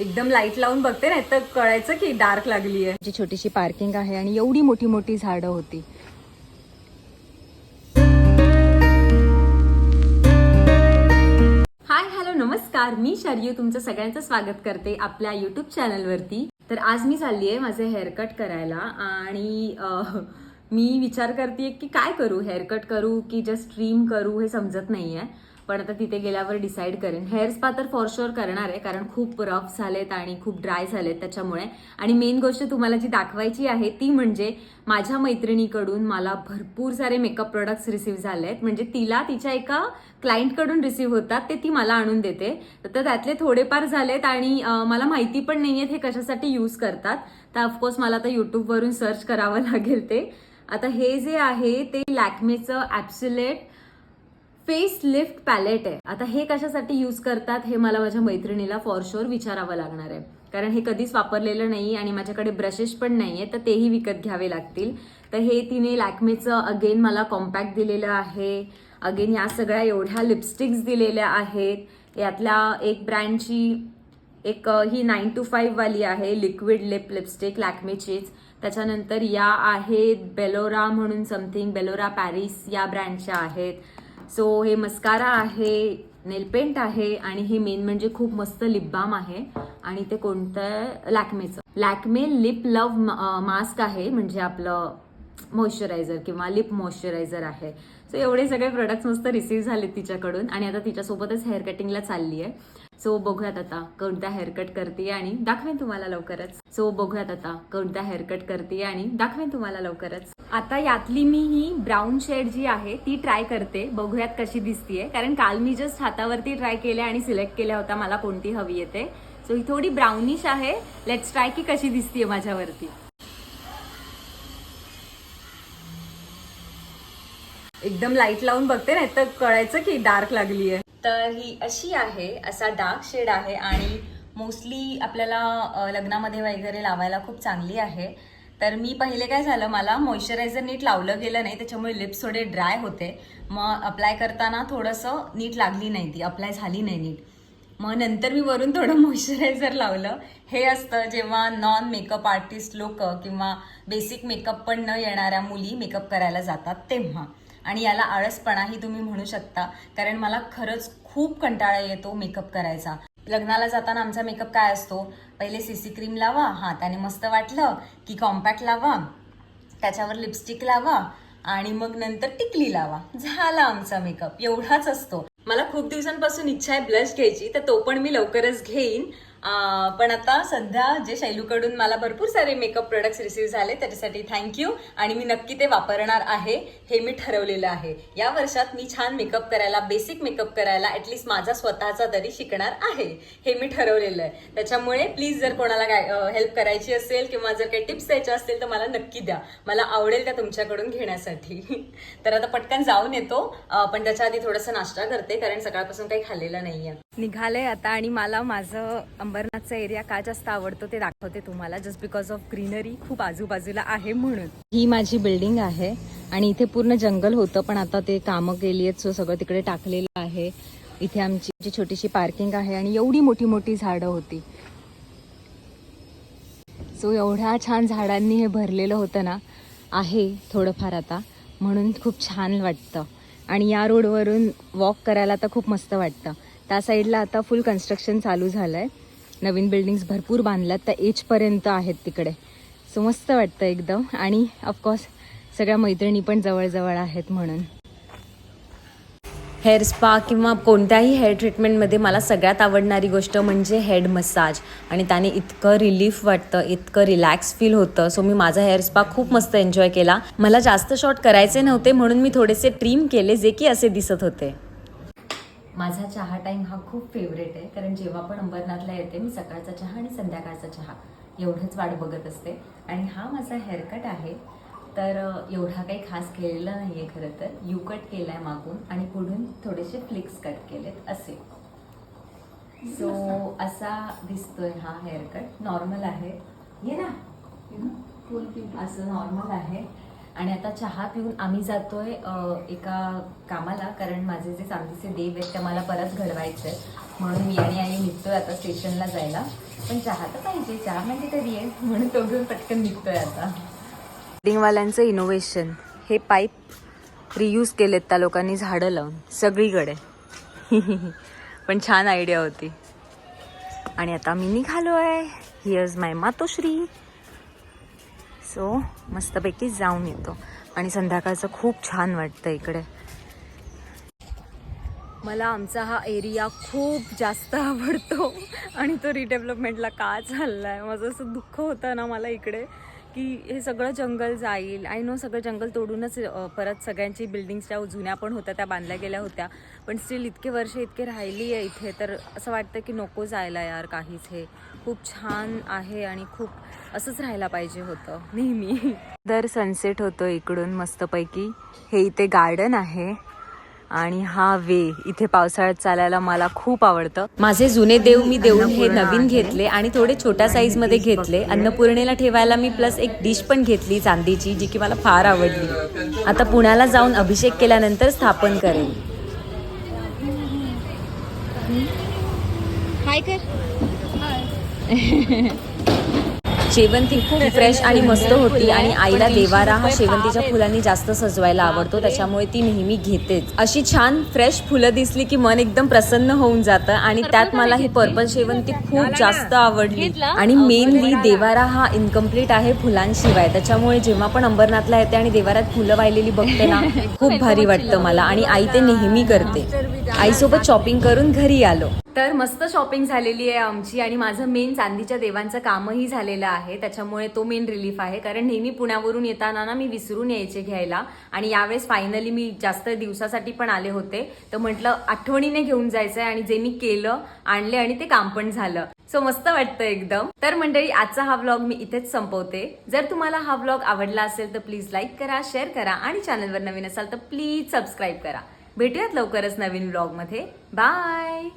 एकदम लाइट लावून बघते नाही तर कळायचं की डार्क लागली आहे जी छोटीशी पार्किंग आहे आणि एवढी मोठी मोठी झाडं होती. हाय हॅलो नमस्कार. मी शर्यू तुमचं सगळ्यांचं स्वागत करते आपल्या युट्यूब चॅनलवरती तर आज मी चालली आहे माझे हेअरकट करायला आणि मी विचार करते की काय करू? हेअरकट करू की जस्ट ट्रीम करू हे समजत नाही आहे पण आता तिथे गेल्यावर डिसाईड करेन. हेअर स्पा तर फॉर शुअर करणार आहे कारण खूप रफ झालेत आणि खूप ड्राय झालेत त्याच्यामुळे. आणि मेन गोष्ट तुम्हाला जी दाखवायची आहे ती म्हणजे माझ्या मैत्रिणीकडून मला भरपूर सारे मेकअप प्रोडक्ट्स रिसीव झाले आहेत म्हणजे तिला तिच्या एका क्लायंटकडून रिसीव्ह होतात ते ती मला आणून देते. तर त्यातले थोडेफार झालेत आणि मला माहिती पण नाही आहेत हे कशासाठी यूज करतात. तर ऑफकोर्स मला आता यूट्यूबवरून सर्च करावं लागेल ते. आता हे जे आहे ते लॅक्मेचं ॲप्सुलेट फेस लिफ्ट पॅलेट आहे. आता हे कशासाठी यूज करतात हे मला माझ्या मैत्रिणीला फॉर शुअर विचारावं लागणार आहे. कारण हे कधीच वापरलेलं नाही आणि माझ्याकडे ब्रशेस पण नाही आहे तर तेही विकत घ्यावे लागतील. तर हे तिने लॅक्मेचं अगेन मला कॉम्पॅक्ट दिलेलं आहे. अगेन या सगळ्या एवढ्या लिपस्टिक्स दिलेल्या आहेत. यातल्या एक ब्रँडची एक ही नाईन टू फाईव्हवाली आहे लिक्विड लिप लिपस्टिक लॅक्मेचीच त्याच्यानंतर या आहेत बेलोरा म्हणून समथिंग बेलोरा पॅरिस या ब्रँडच्या आहेत. सो हे मस्कारा आहे नेलपेंट आहे आणि हे मेन म्हणजे खूप मस्त लिप बाम आहे आणि ते कोणतं? लॅक्मेचं. लॅक्मे लिप लव मास्क आहे म्हणजे आपलं मॉइश्चरायझर किंवा लिप मॉइश्चरायझर आहे. सो एवढे सगळे प्रोडक्ट्स मस्त रिसीव्ह झालेत तिच्याकडून आणि आता तिच्यासोबतच हेअर कटिंगला चालली आहे सो बघूयात आता कोणता हेअरकट करते आणि दाखवेन तुम्हाला लवकरच. सो बघूयात आता कोणता हेअरकट करते आणि दाखवेन तुम्हाला लवकरच. आता यातली मी ही ब्राऊन शेड जी आहे ती ट्राय करते. बघूयात कशी दिसतीये. कारण काल मी जस्ट हातावरती ट्राय केल्या आणि सिलेक्ट केल्या होत्या मला कोणती हवी येते. सो ही थोडी ब्राउनिश आहे. लेट्स ट्राय की कशी दिसतीये माझ्यावरती. एकदम लाइट लावून बघते नाही तर कळायचं की डार्क लागली आहे तर ही अशी आहे असा डार्क शेड आहे आणि मोस्टली आपल्याला लग्नामध्ये वगैरे लावायला खूप चांगली आहे. तर मी पहिले काय झालं मला मॉइश्चरायझर नीट लावलं गेलं नाही त्याच्यामुळे लिप्स थोडे ड्राय होते. मग अप्लाय करताना थोडंसं नीट लागली नाही ती अप्लाय झाली नाही नीट. मग नंतर मी वरून थोडं मॉइश्चरायझर लावलं. हे असतं जेव्हा नॉन मेकअप आर्टिस्ट लोक किंवा बेसिक मेकअप पण न येणाऱ्या मुली मेकअप करायला जातात तेव्हा. आणि याला आळसपणाही तुम्ही म्हणू शकता कारण मला खरंच खूप कंटाळा येतो मेकअप करायचा. लग्नाला जाताना आमचा मेकअप काय असतो? पहिले सीसी क्रीम लावा हा त्याने मस्त वाटलं की कॉम्पॅक्ट लावा त्याच्यावर लिपस्टिक लावा आणि मग नंतर टिकली लावा. झाला आमचा मेकअप एवढाच असतो. मला खूप दिवसांपासून इच्छा आहे ब्लश घ्यायची तर तो पण मी लवकरच घेईन. पण आता सध्या जे शैलूकडून मला भरपूर सारे मेकअप प्रोडक्ट्स रिसीव्ह झाले त्याच्यासाठी थँक्यू आणि मी नक्की ते वापरणार आहे हे मी ठरवलेलं आहे. या वर्षात मी छान मेकअप करायला बेसिक मेकअप करायला ॲटलिस्ट माझा स्वतःचा तरी शिकणार आहे हे मी ठरवलेलं आहे. त्याच्यामुळे प्लीज जर कोणाला काय हेल्प करायची असेल किंवा जर काही टिप्स द्यायच्या असतील तर मला नक्की द्या. मला आवडेल त्या तुमच्याकडून घेण्यासाठी. तर आता पटकन जाऊन येतो. पण त्याच्या आधी थोडासा नाश्ता करते कारण सकाळपासून काही खाल्लेलं नाहीये. निघालंय आता आणि मला माझं अंबरनाथचा एरिया का जास्त आवडतो ते दाखवते तुम्हाला. जस्ट बिकॉज ऑफ ग्रीनरी खूप आजूबाजूला आहे म्हणून. ही माझी बिल्डिंग आहे आणि इथे पूर्ण जंगल होतं पण आता ते कामं केली आहेत सो सगळं तिकडे टाकलेलं आहे. इथे आमची जी छोटीशी पार्किंग आहे आणि एवढी मोठी मोठी झाडं होती. सो एवढ्या छान झाडांनी हे भरलेलं होतं ना आहे थोडंफार आता. म्हणून खूप छान वाटतं. आणि या रोडवरून वॉक करायला तर खूप मस्त वाटतं. त्या साईडला आता फुल कन्स्ट्रक्शन चालू झालं आहे नवीन बिल्डिंग्स भरपूर बांधल्यात त्या एजपर्यंत आहेत तिकडे. सो मस्त वाटतं एकदम. आणि ऑफकोर्स सगळ्या मैत्रिणी पण जवळजवळ आहेत म्हणून. हेअर स्पा किंवा कोणत्याही हेअर ट्रीटमेंटमध्ये मला सगळ्यात आवडणारी गोष्ट म्हणजे हेड मसाज आणि त्याने इतकं रिलीफ वाटतं इतकं रिलॅक्स फील होतं. सो मी माझा हेअर स्पा खूप मस्त एन्जॉय केला. मला जास्त शॉर्ट करायचे नव्हते म्हणून मी थोडेसे ट्रीम केले जे की असे दिसत होते. माझा चहा टाईम हा खूप फेवरेट आहे. कारण जेव्हा पण अंबरनाथला येते मी सकाळचा चहा आणि संध्याकाळचा चहा. एवढंच वाट बघत असते. आणि हा माझा हेअरकट आहे. तर एवढा काही खास केलेला नाही आहे खरं तर. यू कट केला आहे मागून आणि पुढून थोडेसे फ्लिक्स कट केलेत असे. सो असा दिसतोय हा हेअरकट नॉर्मल आहे. ये ना. असं नॉर्मल आहे. आणि आता चहा पिऊन आम्ही जातोय एका कामाला. कारण माझे जे चांदीचे देव आहेत ते मला परत घडवायचं आहे म्हणून मी आणि आई निघतोय आता स्टेशनला जायला. पण चहा तर पाहिजे चहा म्हणजे तरी आहे. म्हणून तो घेऊन पटकन निघतोय आता. बिल्डिंगवाल्यांचं इनोव्हेशन हे पाईप रियूज केलेत त्या लोकांनी झाडं लावून सगळीकडे. पण छान आयडिया होती. आणि आता मी निघालो आहे हिअर्स माय मातोश्री. सो मस्तपैकी जाऊन येतो. आणि संध्याकाळचं खूप छान वाटतं इकडे. मला आमचा हा एरिया खूप जास्त आवडतो. आणि तो रिडेव्हलपमेंटला का चाललाय? माझं असं दुःख होतं ना मला इकडे. की हे सगळं जंगल जाईल. आय नो सगळं जंगल तोडूनच परत सगळ्यांची बिल्डिंग्स ज्या जुन्या पण होत्या त्या बांधल्या गेल्या होत्या. पण स्टील इतके वर्ष इतके राहिली आहे इथे तर असं वाटतं की नको जायला यार काहीच हे. खूप छान आहे आणि खूप असंच राहायला पाहिजे होतं नेहमी. दर सनसेट होतो इकडून मस्तपैकी. हे इथे गार्डन आहे. आणि हा वे इथे पावसाळ्यात चालायला मला खूप आवडतं. माझे जुने देव मी देऊन हे नवीन घेतले आणि थोडे छोट्या साईजमध्ये घेतले. अन्नपूर्णेला ठेवायला मी प्लस एक डिश पण घेतली चांदीची जी की मला फार आवडली. आता पुण्याला जाऊन अभिषेक केल्यानंतर स्थापन करेन. हाय कर शेवंती खूप फ्रेश आणि मस्त होती आणि आईला देवारा हा शेवंतीच्या फुलांनी जास्त सजवायला आवडतो त्याच्यामुळे ती नेहमी घेतेच. अशी छान फ्रेश फुलं दिसली की मन एकदम प्रसन्न होऊन जातं आणि त्यात मला ही पर्पल शेवंती खूप जास्त आवडली. आणि मेनली देवारा हा इनकम्प्लीट आहे फुलांशिवाय. त्याच्यामुळे जेव्हा पण अंबरनाथला येते आणि देवारात फुलं वाहिलेली बघते ना खूप भारी वाटतं मला आणि आई ते नेहमी करते. आईसोबत शॉपिंग करून घरी आलो. तर मस्त शॉपिंग झालेली आहे आमची आणि माझं मेन चांदीच्या देवांचं कामही झालेलं आहे. त्याच्यामुळे तो मेन रिलीफ आहे. कारण नेहमी पुण्यावरून येताना ना मी विसरून यायचे घ्यायला. आणि यावेळेस फायनली मी जास्त दिवसासाठी पण आले होते. तर म्हटलं आठवणीने घेऊन जायचंय आणि जे मी केलं आणले आणि ते काम पण झालं. सो मस्त वाटतं एकदम. तर मंडळी आजचा हा व्लॉग मी इथेच संपवते. जर तुम्हाला हा व्लॉग आवडला असेल तर प्लीज लाईक करा शेअर करा आणि चॅनलवर नवीन असाल तर प्लीज सबस्क्राईब करा. भेटूयात लवकरच नवीन व्लॉगमध्ये बाय